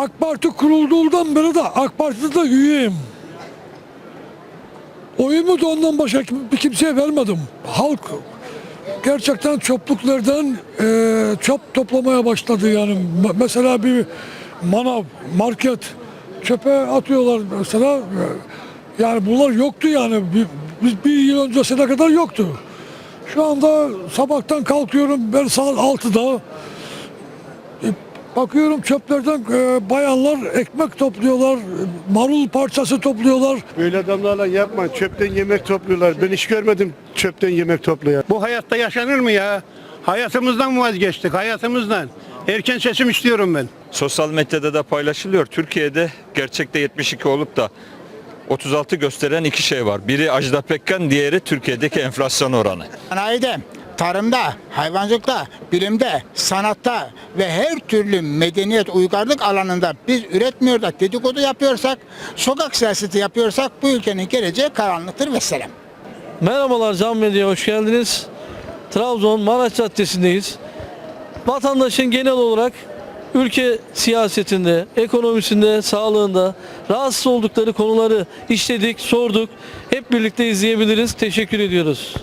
AK Parti kurulduğundan beri de AK Parti'de de üyeyim. Oyumu da ondan başka bir kimseye vermedim. Halk gerçekten çöplüklerden e, çöp toplamaya başladı yani. Me- Mesela bir manav, market çöpe atıyorlar mesela. Yani bunlar yoktu yani. Bir, bir yıl öncesine kadar yoktu. Şu anda sabahtan kalkıyorum ben saat 6'da. Bakıyorum çöplerden e, bayanlar ekmek topluyorlar, marul parçası topluyorlar. Böyle adamlarla yapma. Çöpten yemek topluyorlar. Ben hiç görmedim çöpten yemek toplayan. Bu hayatta yaşanır mı ya? Hayatımızdan vazgeçtik, hayatımızdan. Erken seçim istiyorum ben. Sosyal medyada da paylaşılıyor. Türkiye'de gerçekte 72 olup da 36 gösteren iki şey var. Biri Ajda Pekkan, diğeri Türkiye'deki enflasyon oranı. Sanayide, tarımda, hayvancılıkta, bilimde, sanatta ve her türlü medeniyet uygarlık alanında biz üretmiyor da dedikodu yapıyorsak, sokak siyaseti yapıyorsak bu ülkenin geleceği karanlıktır ve selam. Merhabalar Can Medya hoş geldiniz. Trabzon Maraş Caddesi'ndeyiz. Vatandaşın genel olarak ülke siyasetinde, ekonomisinde, sağlığında rahatsız oldukları konuları işledik, sorduk. Hep birlikte izleyebiliriz. Teşekkür ediyoruz.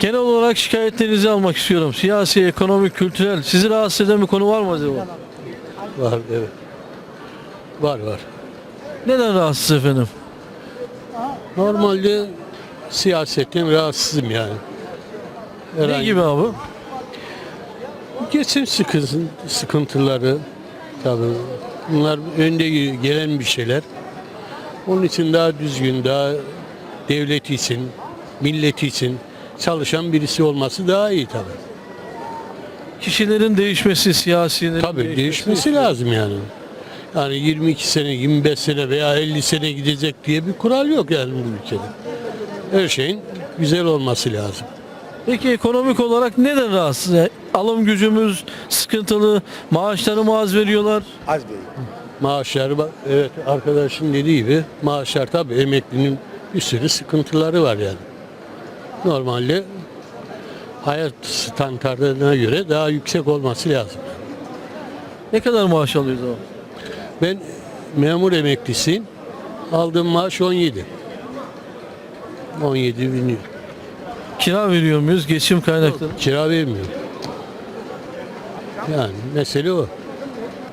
Genel olarak şikayetlerinizi almak istiyorum. Siyasi, ekonomik, kültürel. Sizi rahatsız eden bir konu var mı acaba? Var evet. Var var. Neden rahatsız efendim? Normalde siyasetten rahatsızım yani. Ne Herhangi- gibi abi? Geçim sıkıntı, sıkıntıları tabii. Bunlar önde gelen bir şeyler. Onun için daha düzgün, daha devlet için, milleti için çalışan birisi olması daha iyi tabii. Kişilerin değişmesi, siyasilerin Tabii değişmesi lazım yani. Yani 22 sene, 25 sene veya 50 sene gidecek diye bir kural yok yani bu ülkede. Her şeyin güzel olması lazım. Peki ekonomik olarak neden rahatsız? Yani Alım gücümüz sıkıntılı, maaşları az veriyorlar? Maaşlar bak- evet arkadaşın dediği gibi maaşlar tabii emeklinin bir sürü sıkıntıları var yani. Normalde hayat standartlarına göre daha yüksek olması lazım. Ne kadar maaş alıyoruz ama? Ben memur emeklisiyim. Aldığım maaş 17. 17 bin euro. Kira veriyor muyuz? Geçim kaynakları. Kira vermiyorum. Yani mesele o.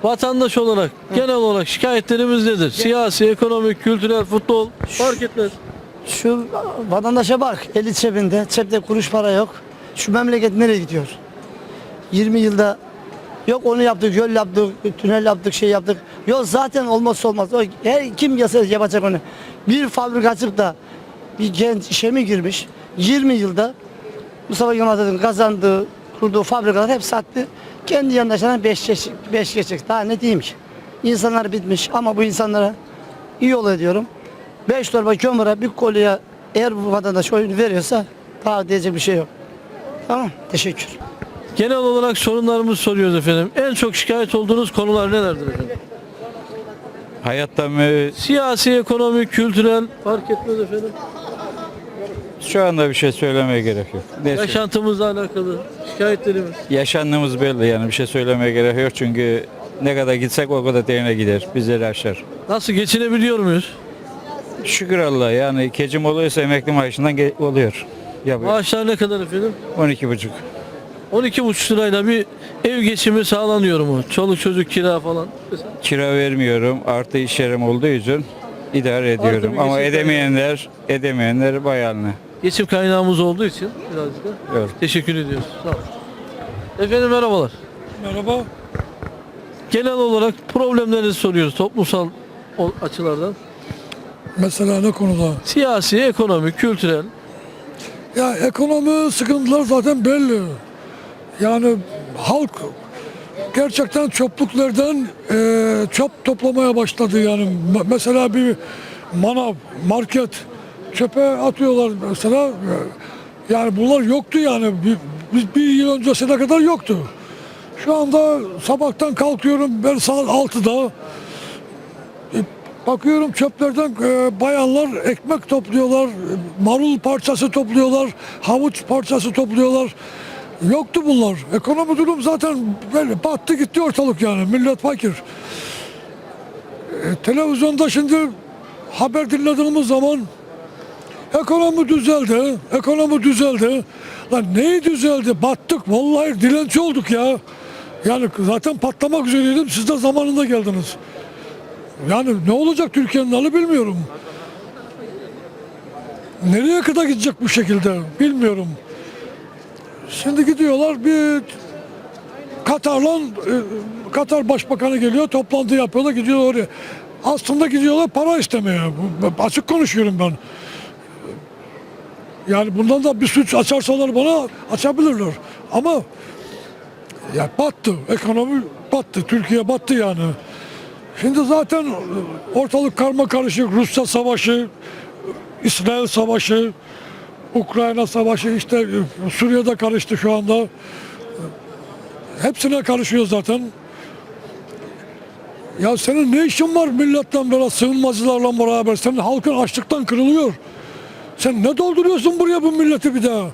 Vatandaş olarak genel olarak şikayetlerimiz nedir? Siyasi, ekonomik, kültürel, futbol fark etmez. Şu vatandaşa bak eli cebinde, cepte kuruş para yok. Şu memleket nereye gidiyor? 20 yılda yok onu yaptık, yol yaptık, tünel yaptık, şey yaptık. Yok zaten olmazsa olmaz. O, her kim yasa yapacak onu? Bir fabrika açıp da bir genç işe mi girmiş? 20 yılda Mustafa Atatürk'ün kazandığı, kurduğu fabrikalar hep sattı. Kendi yandaşlarına 5 beş, beş geçecek. Daha ne diyeyim ki? İnsanlar bitmiş ama bu insanlara iyi yol ediyorum. 5 torba kömüre bir kolye eğer bu vatandaş oyunu veriyorsa daha diyecek bir şey yok. Tamam teşekkür. Genel olarak sorunlarımızı soruyoruz efendim. En çok şikayet olduğunuz konular nelerdir efendim? Hayatta mı Siyasi, ekonomik, kültürel fark etmez efendim. şu anda bir şey söylemeye gerek yok. Neyse, Yaşantımızla alakalı şikayetlerimiz. yaşandığımız belli yani bir şey söylemeye gerek yok çünkü ne kadar gitsek o kadar derine gider. Bizleri aşar. Nasıl geçinebiliyor muyuz? Şükür Allah yani kecim oluyorsa emekli maaşından ge- oluyor. Yapıyor. Maaşlar ne kadar efendim? 12 buçuk. 12,5 lirayla bir ev geçimi sağlanıyor mu? Çoluk çocuk kira falan. Kira vermiyorum. Artı iş yerim olduğu için idare ediyorum. bir Ama geçim edemeyenler edemeyenler bayanlı. Geçim kaynağımız olduğu için birazcık da Evet. teşekkür ediyoruz. Sağ olun. Efendim merhabalar. Merhaba. Genel olarak problemlerinizi soruyoruz toplumsal o- açılardan. Mesela ne konuda? Siyasi, ekonomik, kültürel. Ya ekonomi sıkıntılar zaten belli. Yani halk gerçekten çöplüklerden e, çöp toplamaya başladı yani. Me- Mesela bir manav, market çöpe atıyorlar mesela. Yani bunlar yoktu yani. Bir, bir, bir yıl öncesine kadar yoktu. Şu anda sabahtan kalkıyorum ben saat 6'da. Bakıyorum çöplerden e, bayanlar ekmek topluyorlar, marul parçası topluyorlar, havuç parçası topluyorlar. Yoktu bunlar. Ekonomi durum zaten böyle battı gitti ortalık yani. Millet fakir. E, televizyonda şimdi haber dinlediğimiz zaman ekonomi düzeldi, ekonomi düzeldi. Lan neyi düzeldi? Battık. Vallahi dilenci olduk ya. Yani zaten patlamak üzereydim. Siz de zamanında geldiniz. Yani ne olacak Türkiye'nin hali bilmiyorum. Nereye kadar gidecek bu şekilde bilmiyorum. Şimdi gidiyorlar bir Katar'la e, Katar Başbakanı geliyor toplantı yapıyorlar gidiyor oraya. Aslında gidiyorlar para istemeye. Açık konuşuyorum ben. Yani bundan da bir suç açarsalar bana açabilirler. Ama ya battı. Ekonomi battı. Türkiye battı yani. Şimdi zaten ortalık karma karışık. Rusya savaşı, İsrail savaşı, Ukrayna savaşı işte Suriye'de karıştı şu anda. Hepsine karışıyor zaten. Ya senin ne işin var milletten böyle sığınmacılarla beraber? Senin halkın açlıktan kırılıyor. Sen ne dolduruyorsun buraya bu milleti bir daha?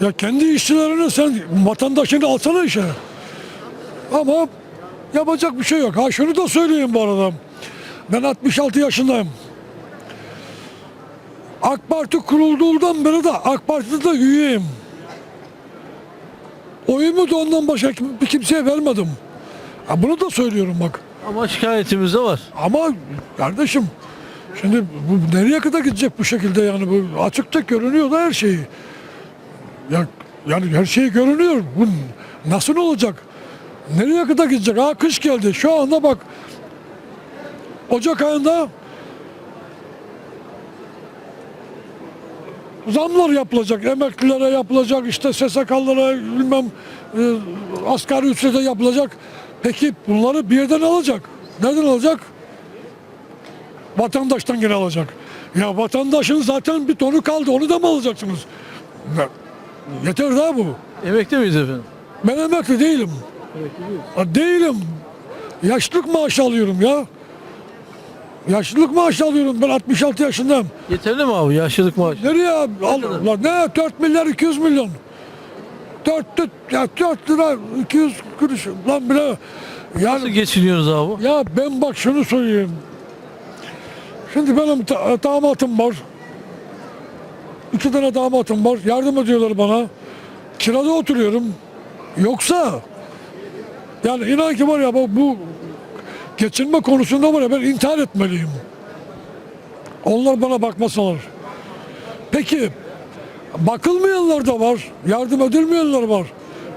Ya kendi işçilerini sen vatandaşını alsana işe. Ama yapacak bir şey yok. Ha şunu da söyleyeyim bu arada. Ben 66 yaşındayım. AK Parti kurulduğundan beri de AK Parti'de üyeyim. Oyumu da ondan başka bir kimseye vermedim. Ha bunu da söylüyorum bak. Ama şikayetimiz de var. Ama kardeşim şimdi bu nereye kadar gidecek bu şekilde yani bu açıkça görünüyor da her şeyi. Ya yani her şey görünüyor. Bu nasıl olacak? Nereye kadar gidecek? Ha kış geldi. Şu anda bak Ocak ayında zamlar yapılacak. Emeklilere yapılacak, işte SSK'lara bilmem e, asgari ücrete yapılacak. Peki bunları bir yerden alacak. Nereden alacak? Vatandaştan gene alacak. Ya vatandaşın zaten bir tonu kaldı. Onu da mı alacaksınız? Yeter daha bu. Emekli miyiz efendim? Ben emekli değilim. Ha, Değilim. Yaşlılık maaşı alıyorum ya. Yaşlılık maaşı alıyorum. Ben 66 yaşındayım. Yeterli mi abi yaşlılık maaşı? Nereye abi? Al, lan ne? 4 milyar 200 milyon. 4, 4, ya 4 lira 200 kuruş. Lan bile. Nasıl Yani, geçiniyoruz abi? ya ben bak şunu söyleyeyim. Şimdi benim ta- damatım var. İki tane damatım var. Yardım ediyorlar bana. Kirada oturuyorum. Yoksa yani inan ki var ya bu, bu geçinme konusunda var ya ben intihar etmeliyim. Onlar bana bakmasalar. Peki bakılmayanlar da var. Yardım edilmeyenler var.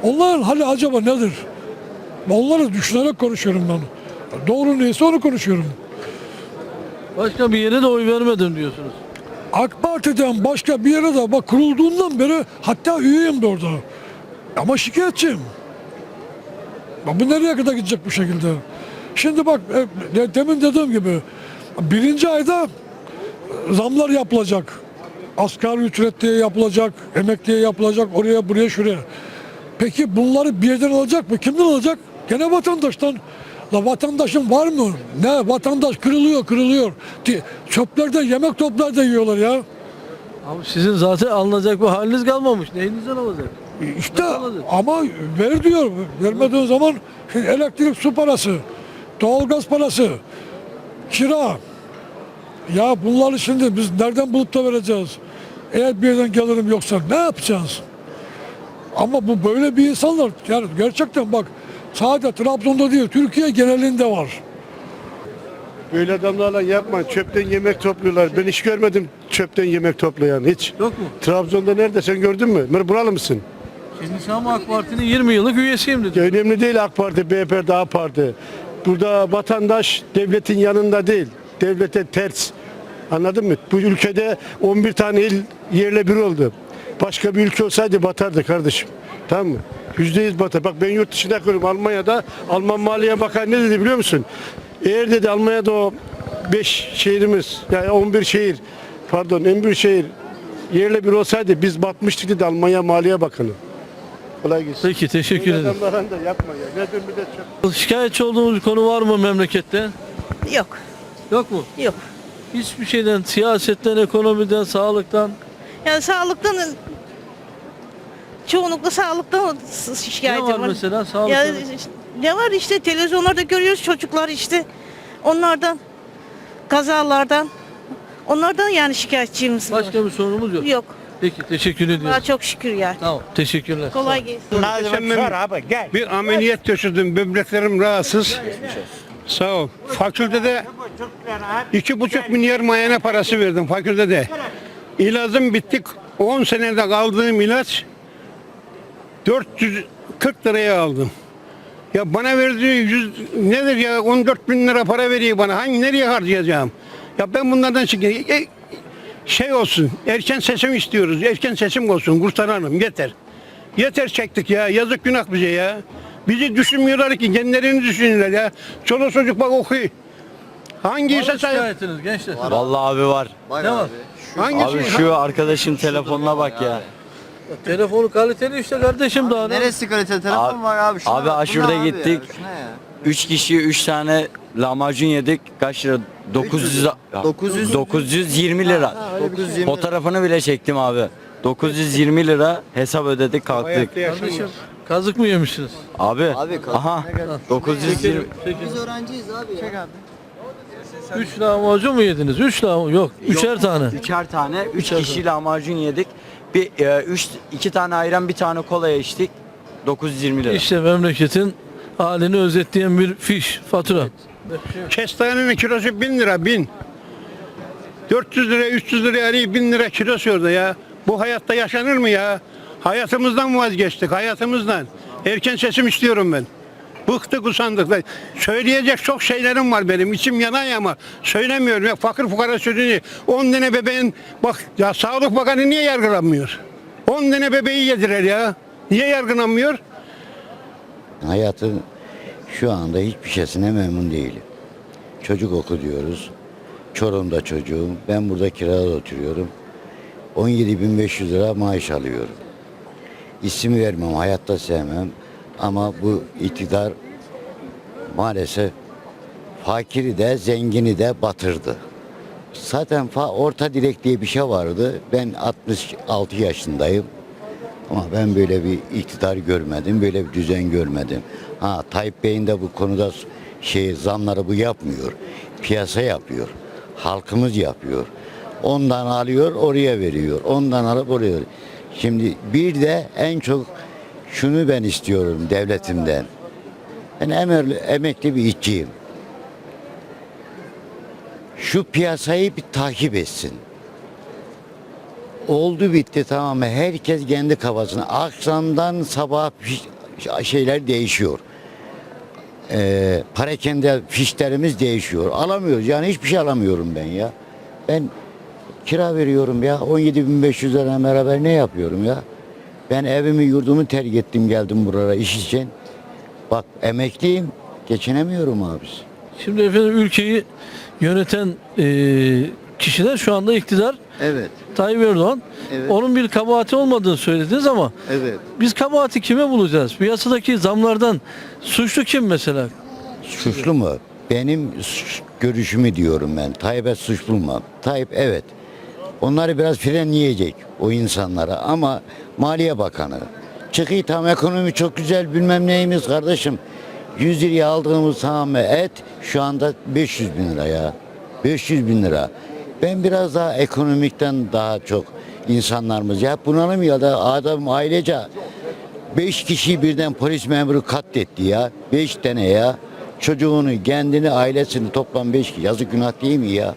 Onların hali acaba nedir? Onları düşünerek konuşuyorum ben. Doğru neyse onu konuşuyorum. Başka bir yere de oy vermedim diyorsunuz. AK Parti'den başka bir yere de bak kurulduğundan beri hatta üyeyim de orada. Ama şikayetçiyim. Bak bu nereye kadar gidecek bu şekilde? Şimdi bak e, de- demin dediğim gibi birinci ayda e, zamlar yapılacak. Asgari ücret diye yapılacak, emekliye yapılacak, oraya buraya şuraya. Peki bunları bir yerden alacak mı? Kimden alacak? Gene vatandaştan. La vatandaşın var mı? Ne? Vatandaş kırılıyor, kırılıyor. Çöplerde yemek toplarda yiyorlar ya. Abi sizin zaten alınacak bir haliniz kalmamış. Neyinizden alacak? İşte ama ver diyor. Vermediğin zaman elektrik su parası, doğalgaz parası, kira. Ya bunları şimdi biz nereden bulup da vereceğiz? Eğer bir yerden gelirim yoksa ne yapacağız? Ama bu böyle bir insanlar yani gerçekten bak sadece Trabzon'da değil Türkiye genelinde var. Böyle adamlarla yapma. Çöpten yemek topluyorlar. Ben hiç görmedim çöpten yemek toplayan hiç. Yok mu? Trabzon'da nerede sen gördün mü? Buralı mısın? Sen ama AK Parti'nin 20 yıllık üyesiyim dedi. Önemli değil AK Parti, BHP, daha Parti. Burada vatandaş devletin yanında değil. Devlete ters. Anladın mı? Bu ülkede 11 tane il yerle bir oldu. Başka bir ülke olsaydı batardı kardeşim. Tamam mı? Yüzde yüz batar. Bak ben yurt dışında kalıyorum. Almanya'da Alman Maliye Bakanı ne dedi biliyor musun? Eğer dedi Almanya'da o 5 şehrimiz yani 11 şehir pardon 11 şehir yerle bir olsaydı biz batmıştık dedi Almanya Maliye Bakanı. Kolay gelsin. Peki teşekkür ederim. adamların da yapma ya. Nedir bir de çöp. Şikayetçi olduğumuz bir konu var mı memlekette? Yok, Yok mu? yok. Hiçbir şeyden, siyasetten, ekonomiden, sağlıktan. Yani sağlıktan çoğunlukla sağlıktan Ne şikayet var mesela sağlık? Ya, ne var işte televizyonlarda görüyoruz çocuklar işte onlardan kazalardan onlardan yani şikayetçimiz var. Başka bir sorunumuz yok. Yok. Peki teşekkür ediyoruz. Daha çok şükür yani. Tamam teşekkürler. Kolay gelsin. Geçen ben bir ameliyat geçirdim. Böbreklerim rahatsız. Sağ ol. Fakültede iki buçuk milyar mayene parası verdim fakültede. İlacım bittik. 10 senede kaldığım ilaç 440 liraya aldım. Ya bana verdiği 100 nedir ya 14 bin lira para veriyor bana. Hangi nereye harcayacağım? Ya ben bunlardan şikayet şey olsun. Erken seçim istiyoruz. Erken seçim olsun. Kurtaralım yeter. Yeter çektik ya. Yazık günah bize ya. Bizi düşünmüyorlar ki. Kendilerini düşünüyorlar ya. Çoluk çocuk bak okuyor. Hangi işe şikayetiniz gençler? Vallahi abi var. Ne var? Hangi Abi şey- şu arkadaşın telefonuna bak ya. Telefonu kaliteli işte kardeşim daha ne? Neresi kalite telefon Abi- var abi? Şuna abi bak, bu ne aşırıda abi ya? gittik. Şu ne ya? 3 kişi 3 tane lahmacun yedik. Kaç lira? 900 900 920 lira. 920 Fotoğrafını bile çektim abi. 920 lira hesap ödedik kalktık. Kardeşim kazık mı yemişsiniz? Abi, Abi, kalk- aha 920 Biz öğrenciyiz abi ya. Çek abi. 3 lahmacun mu yediniz? 3 lahmacun yok. Üçer tane. Üçer tane, 3 kişi lahmacun yedik. Bir 3 2 tane ayran, bir tane kola içtik. 920 lira. İşte memleketin halini özetleyen bir fiş, fatura. Kestanenin kilosu 1000 lira 1000. 400 lira 300 lira arayıp 1000 lira kilosu orada ya. Bu hayatta yaşanır mı ya? Hayatımızdan vazgeçtik hayatımızdan. Erken seçim istiyorum ben. Bıktık usandık. Söyleyecek çok şeylerim var benim. İçim yanay ama söylemiyorum. Ya fakir fukara sözünü 10 tane bebeğin bak ya Sağlık Bakanı niye yargılanmıyor? 10 tane bebeği yediler ya. Niye yargılanmıyor? Hayatın şu anda hiçbir şeysine memnun değilim. Çocuk oku diyoruz. Çorum'da çocuğum. Ben burada kirada oturuyorum. 17.500 lira maaş alıyorum. İsim vermem, hayatta sevmem. Ama bu iktidar maalesef fakiri de zengini de batırdı. Zaten fa- orta direk diye bir şey vardı. Ben 66 yaşındayım. Ama ben böyle bir iktidar görmedim, böyle bir düzen görmedim. Ha Tayyip Bey'in de bu konuda şey zamları bu yapmıyor. Piyasa yapıyor. Halkımız yapıyor. Ondan alıyor, oraya veriyor. Ondan alıp oraya veriyor. Şimdi bir de en çok şunu ben istiyorum devletimden. Ben emerli, emekli bir işçiyim. Şu piyasayı bir takip etsin. Oldu bitti tamam? Herkes kendi kafasına. Akşamdan sabah şeyler değişiyor. Ee, parakende fişlerimiz değişiyor. Alamıyoruz. Yani hiçbir şey alamıyorum ben ya. Ben kira veriyorum ya. 17.500 lira beraber ne yapıyorum ya? Ben evimi yurdumu terk ettim geldim buraya iş için. Bak emekliyim. Geçinemiyorum abi. Şimdi efendim ülkeyi yöneten eee, kişiler şu anda iktidar Evet, Tayyip Erdoğan. Evet. Onun bir kabahati olmadığını söylediniz ama evet. biz kabahati kime bulacağız? Piyasadaki zamlardan suçlu kim mesela? Suçlu mu? Benim suç- görüşümü diyorum ben. Tayyip'e suçlu mu? Tayyip evet. Onları biraz frenleyecek o insanlara ama Maliye Bakanı çıkıyor tam ekonomi çok güzel bilmem neyimiz kardeşim. 100 liraya aldığımız tamam et şu anda 500 bin lira ya. 500 bin lira. Ben biraz daha ekonomikten daha çok insanlarımız ya bunalım ya da adam ailece Beş kişi birden polis memuru katletti ya. Beş tane ya. Çocuğunu, kendini, ailesini toplam beş kişi. Yazık günah değil mi ya?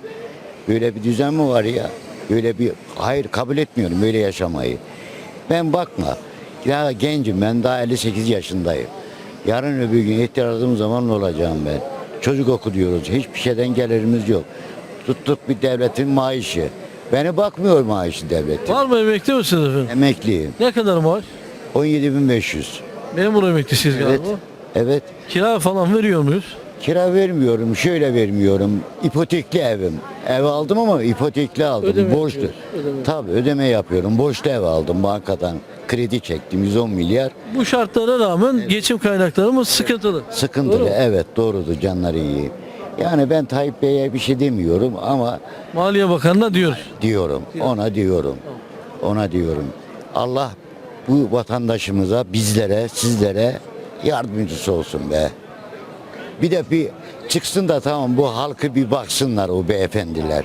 Böyle bir düzen mi var ya? Böyle bir hayır kabul etmiyorum böyle yaşamayı. Ben bakma. Ya gencim ben daha 58 yaşındayım. Yarın öbür gün ihtiyar zaman ne olacağım ben? Çocuk oku diyoruz. Hiçbir şeyden gelirimiz yok. Tuttuk bir devletin maaşı. Beni bakmıyor maaşı devletin. Var mı emekli misiniz efendim? Emekliyim. Ne kadar maaş? 17.500. Memur emeklisiyiz Evet. galiba. Evet. Kira falan veriyor muyuz? Kira vermiyorum, şöyle vermiyorum. İpotekli evim. Ev aldım ama ipotekli aldım. Ödeme Borçlu. ödeme. Tabii ödeme yapıyorum. Borçlu ev aldım bankadan. Kredi çektim 110 milyar. Bu şartlara rağmen geçim kaynaklarımız sıkıntılı. Sıkıntılı. Doğru? Evet doğrudur canları iyi. Yani ben Tayyip Bey'e bir şey demiyorum ama Maliye Bakanı'na diyoruz. diyorum. Ona diyorum. Ona diyorum. Allah bu vatandaşımıza, bizlere, sizlere yardımcısı olsun be. Bir de bir çıksın da tamam bu halkı bir baksınlar o beyefendiler.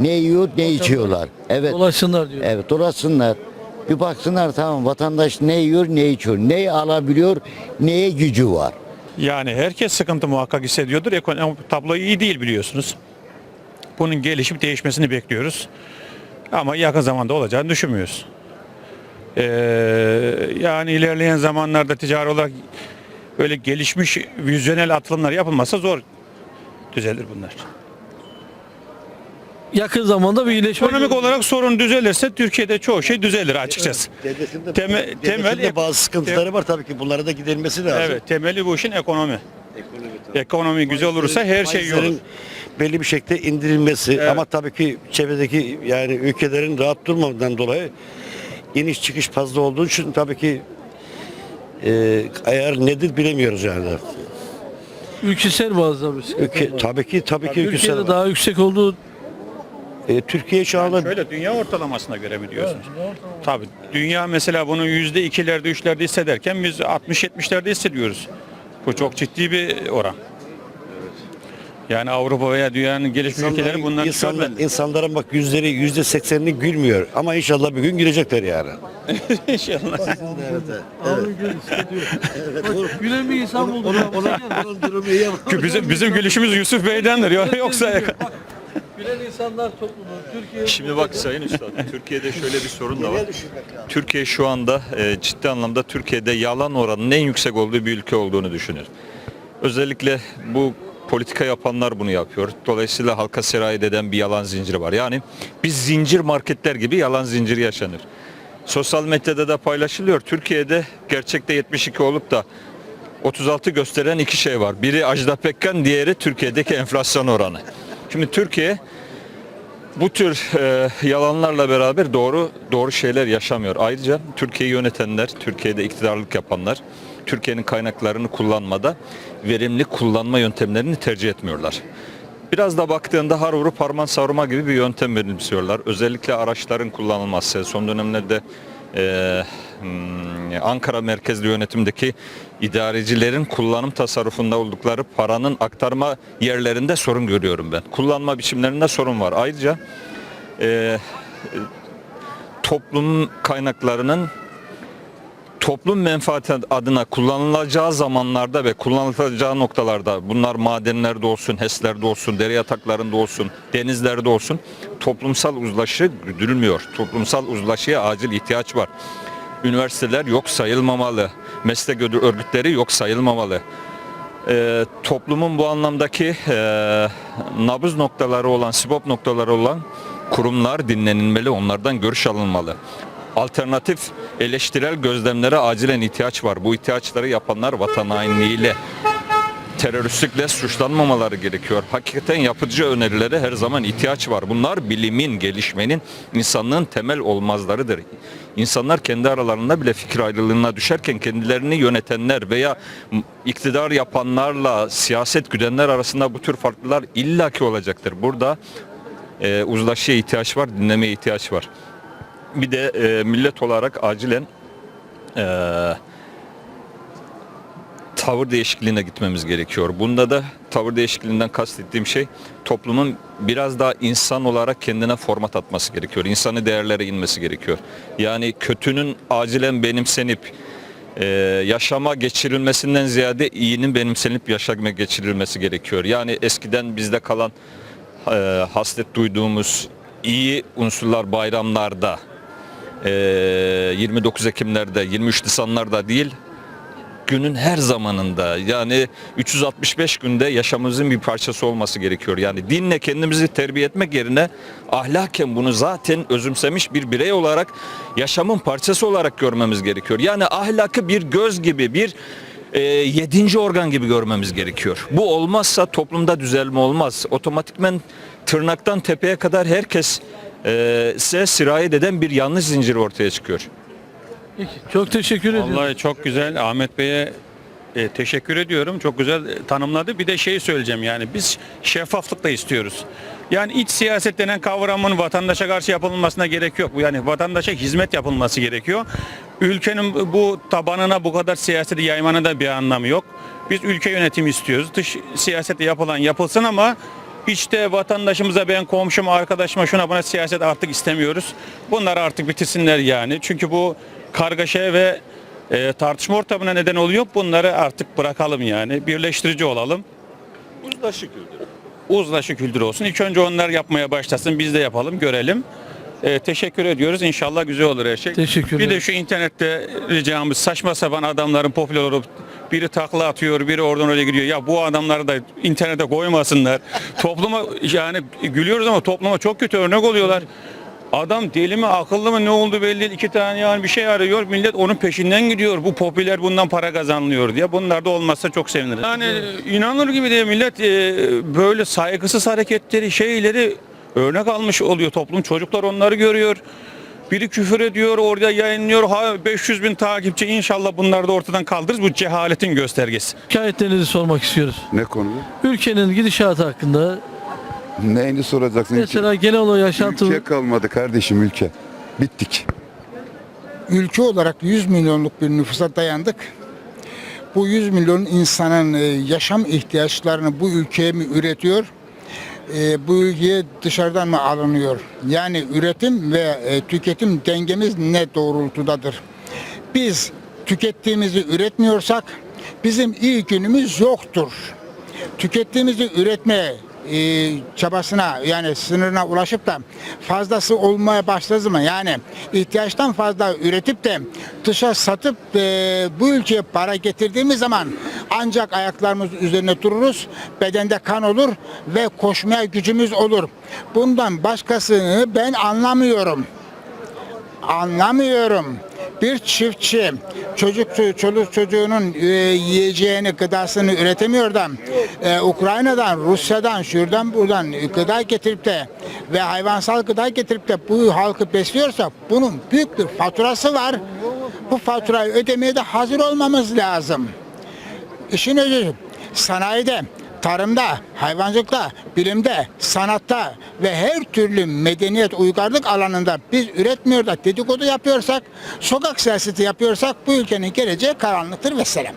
Ne yiyor, ne içiyorlar. Evet. Dolaşsınlar diyor. Evet dolasınlar. Bir baksınlar tamam vatandaş ne yiyor ne içiyor. Neyi alabiliyor neye gücü var. Yani herkes sıkıntı muhakkak hissediyordur. Ekonomi tablo iyi değil biliyorsunuz. Bunun gelişip değişmesini bekliyoruz. Ama yakın zamanda olacağını düşünmüyoruz. Ee, yani ilerleyen zamanlarda ticari olarak böyle gelişmiş vizyonel atılımlar yapılmasa zor düzelir bunlar. Yakın zamanda bir iyileşme Ekonomik olarak sorun düzelirse Türkiye'de çoğu şey düzelir açıkçası. Devletinde, Temel- devletinde temel- bazı sıkıntıları var tabii ki bunlara da giderilmesi lazım. Evet, temeli bu işin ekonomi. Ekonomi güzel olursa her şey iyi olur. Faizlerin belli bir şekilde indirilmesi Evet. ama tabii ki çevredeki yani ülkelerin rahat durmadan dolayı iniş çıkış fazla olduğu için tabii ki e, ayar nedir bilemiyoruz yani. ülkesel bazda bir sıkıntı Ülke, var. tabii ki tabii ki ülkesel Türkiye'de daha yüksek olduğu E, Türkiye şu anda Şöyle dünya ortalamasına göre mi diyorsunuz? Tabii. Dünya mesela bunu yüzde ikilerde, üçlerde hissederken biz 60-70'lerde hissediyoruz. Bu çok ciddi bir oran. Yani Avrupa veya dünyanın gelişmiş ülkeleri bundan insanlar, görmedi. insanların bak yüzleri yüzde seksenini gülmüyor ama inşallah bir gün gülecekler yani. İnşallah. Bak, gülen bir insan bulduk. Onun durumu iyi ama- bizim, bizim gülüşümüz Yusuf Bey'dendir. ya- Yoksa Gülen insanlar toplumu Türkiye Şimdi bak Sayın Üstad, Türkiye'de şöyle bir sorun da var. Türkiye şu anda e, ciddi anlamda Türkiye'de yalan oranının en yüksek olduğu bir ülke olduğunu düşünüyor. Özellikle bu politika yapanlar bunu yapıyor. Dolayısıyla halka sirayet eden bir yalan zinciri var. Yani biz zincir marketler gibi yalan zinciri yaşanır. Sosyal medyada da paylaşılıyor. Türkiye'de gerçekte 72 olup da 36 gösteren iki şey var. Biri Ajda Pekkan, diğeri Türkiye'deki enflasyon oranı. Şimdi Türkiye bu tür e, yalanlarla beraber doğru doğru şeyler yaşamıyor. Ayrıca Türkiye'yi yönetenler, Türkiye'de iktidarlık yapanlar Türkiye'nin kaynaklarını kullanmada verimli kullanma yöntemlerini tercih etmiyorlar. Biraz da baktığında har vurup harman savurma gibi bir yöntem benimsiyorlar. Özellikle araçların kullanılması, son dönemlerde e, hmm, Ankara merkezli yönetimdeki idarecilerin kullanım tasarrufunda oldukları paranın aktarma yerlerinde sorun görüyorum ben. Kullanma biçimlerinde sorun var. Ayrıca e, toplum kaynaklarının toplum menfaati adına kullanılacağı zamanlarda ve kullanılacağı noktalarda bunlar madenlerde olsun, HES'lerde olsun, dere yataklarında olsun, denizlerde olsun toplumsal uzlaşı güdülmüyor. Toplumsal uzlaşıya acil ihtiyaç var. Üniversiteler yok sayılmamalı. Meslek örgütleri yok sayılmamalı. Ee, toplumun bu anlamdaki e, nabız noktaları olan, sibop noktaları olan kurumlar dinlenilmeli, onlardan görüş alınmalı. Alternatif eleştirel gözlemlere acilen ihtiyaç var. Bu ihtiyaçları yapanlar vatan hainliğiyle, teröristlikle suçlanmamaları gerekiyor. Hakikaten yapıcı önerilere her zaman ihtiyaç var. Bunlar bilimin, gelişmenin, insanlığın temel olmazlarıdır. İnsanlar kendi aralarında bile fikir ayrılığına düşerken kendilerini yönetenler veya iktidar yapanlarla siyaset güdenler arasında bu tür farklılar illaki olacaktır. Burada e, uzlaşıya ihtiyaç var, dinlemeye ihtiyaç var. Bir de e, millet olarak acilen e, tavır değişikliğine gitmemiz gerekiyor. Bunda da tavır değişikliğinden kastettiğim şey toplumun biraz daha insan olarak kendine format atması gerekiyor. İnsani değerlere inmesi gerekiyor. Yani kötünün acilen benimsenip e, yaşama geçirilmesinden ziyade iyinin benimsenip yaşama geçirilmesi gerekiyor. Yani eskiden bizde kalan e, hasret duyduğumuz iyi unsurlar bayramlarda, e, 29 Ekimlerde, 23 Nisanlarda değil, günün her zamanında yani 365 günde yaşamımızın bir parçası olması gerekiyor. Yani dinle kendimizi terbiye etmek yerine ahlaken bunu zaten özümsemiş bir birey olarak yaşamın parçası olarak görmemiz gerekiyor. Yani ahlakı bir göz gibi bir e, yedinci organ gibi görmemiz gerekiyor. Bu olmazsa toplumda düzelme olmaz. Otomatikmen tırnaktan tepeye kadar herkes e, size sirayet eden bir yanlış zincir ortaya çıkıyor. Çok teşekkür ediyorum. Vallahi çok güzel. Ahmet Bey'e E, teşekkür ediyorum. Çok güzel tanımladı. Bir de şey söyleyeceğim yani biz şeffaflık da istiyoruz. Yani iç siyaset denen kavramın vatandaşa karşı yapılmasına gerek yok. Bu Yani vatandaşa hizmet yapılması gerekiyor. Ülkenin bu tabanına bu kadar siyaseti yaymanın da bir anlamı yok. Biz ülke yönetimi istiyoruz. Dış siyasette yapılan yapılsın ama İçte vatandaşımıza ben komşuma arkadaşıma şuna buna siyaset artık istemiyoruz. Bunlar artık bitirsinler yani. Çünkü bu kargaşaya ve e, tartışma ortamına neden oluyor. Bunları artık bırakalım yani. Birleştirici olalım. Uzlaşı kültürü. Uzlaşı kültürü olsun. İlk önce onlar yapmaya başlasın. Biz de yapalım, görelim. E, teşekkür ediyoruz. İnşallah güzel olur her şey. Teşekkür Bir de şu internette ricamız saçma sapan adamların popüler olup biri takla atıyor, biri oradan oraya gidiyor. Ya bu adamları da internete koymasınlar. Topluma yani gülüyoruz ama topluma çok kötü örnek oluyorlar. Adam deli mi akıllı mı ne oldu belli değil. İki tane yani bir şey arıyor. Millet onun peşinden gidiyor. Bu popüler bundan para kazanılıyor diye. Bunlar da olmazsa çok seviniriz. Yani inanılır gibi değil millet e, böyle saygısız hareketleri şeyleri örnek almış oluyor toplum. Çocuklar onları görüyor. Biri küfür ediyor, orada yayınlıyor. Ha 500 bin takipçi inşallah bunları da ortadan kaldırırız. Bu cehaletin göstergesi. Şikayetlerinizi sormak istiyoruz. Ne konuda? Ülkenin gidişatı hakkında Neyini soracaksın? mesela genel olarak yaşantı ülke kalmadı kardeşim ülke. Bittik. ülke olarak 100 milyonluk bir nüfusa dayandık. Bu 100 milyon insanın e, yaşam ihtiyaçlarını bu ülkeye mi üretiyor? E, bu ülkeye dışarıdan mı alınıyor? Yani üretim ve e, tüketim dengemiz ne doğrultudadır? Biz tükettiğimizi üretmiyorsak bizim iyi günümüz yoktur. Tükettiğimizi üretmeye e, çabasına yani sınırına ulaşıp da fazlası olmaya başladı zaman yani ihtiyaçtan fazla üretip de dışa satıp e, bu ülkeye para getirdiğimiz zaman ancak ayaklarımız üzerine dururuz, bedende kan olur ve koşmaya gücümüz olur. Bundan başkasını ben anlamıyorum. Anlamıyorum. Bir çiftçi çocuk çoluk çocuğunun e, yiyeceğini gıdasını üretemiyor da e, Ukrayna'dan, Rusya'dan, şuradan buradan gıda getirip de ve hayvansal gıda getirip de bu halkı besliyorsa bunun büyük bir faturası var. Bu faturayı ödemeye de hazır olmamız lazım. İşin özü sanayide, tarımda, hayvancılıkta, bilimde, sanatta ve her türlü medeniyet uygarlık alanında biz üretmiyor da dedikodu yapıyorsak, sokak siyaseti yapıyorsak bu ülkenin geleceği karanlıktır ve selam.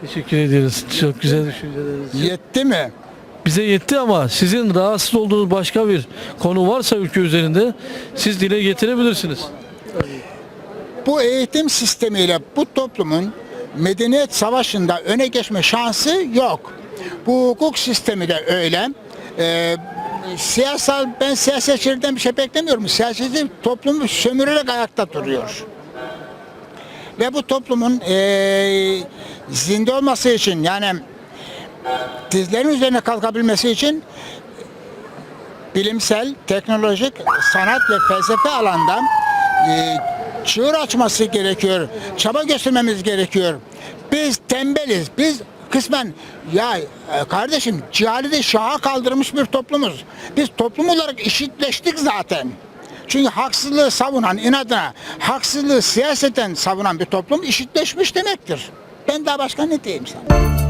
teşekkür ediyoruz. Çok güzel düşünceleriniz. Yetti mi? Bize yetti ama sizin rahatsız olduğunuz başka bir konu varsa ülke üzerinde siz dile getirebilirsiniz. Bu eğitim sistemiyle bu toplumun medeniyet savaşında öne geçme şansı yok. Bu hukuk sistemi de öyle. Ee, siyasal ben siyasetçilerden bir şey beklemiyorum. Siyasetçi toplumu sömürerek ayakta duruyor. Ve bu toplumun eee zinde olması için yani dizlerin üzerine kalkabilmesi için bilimsel, teknolojik, sanat ve felsefe alanda e, çığır açması gerekiyor. Çaba göstermemiz gerekiyor. Biz tembeliz. Biz kısmen ya e, kardeşim cehaleti şaha kaldırmış bir toplumuz. Biz toplum olarak eşitleştik zaten. Çünkü haksızlığı savunan inadına, haksızlığı siyaseten savunan bir toplum eşitleşmiş demektir. Ben daha başka ne diyeyim sana?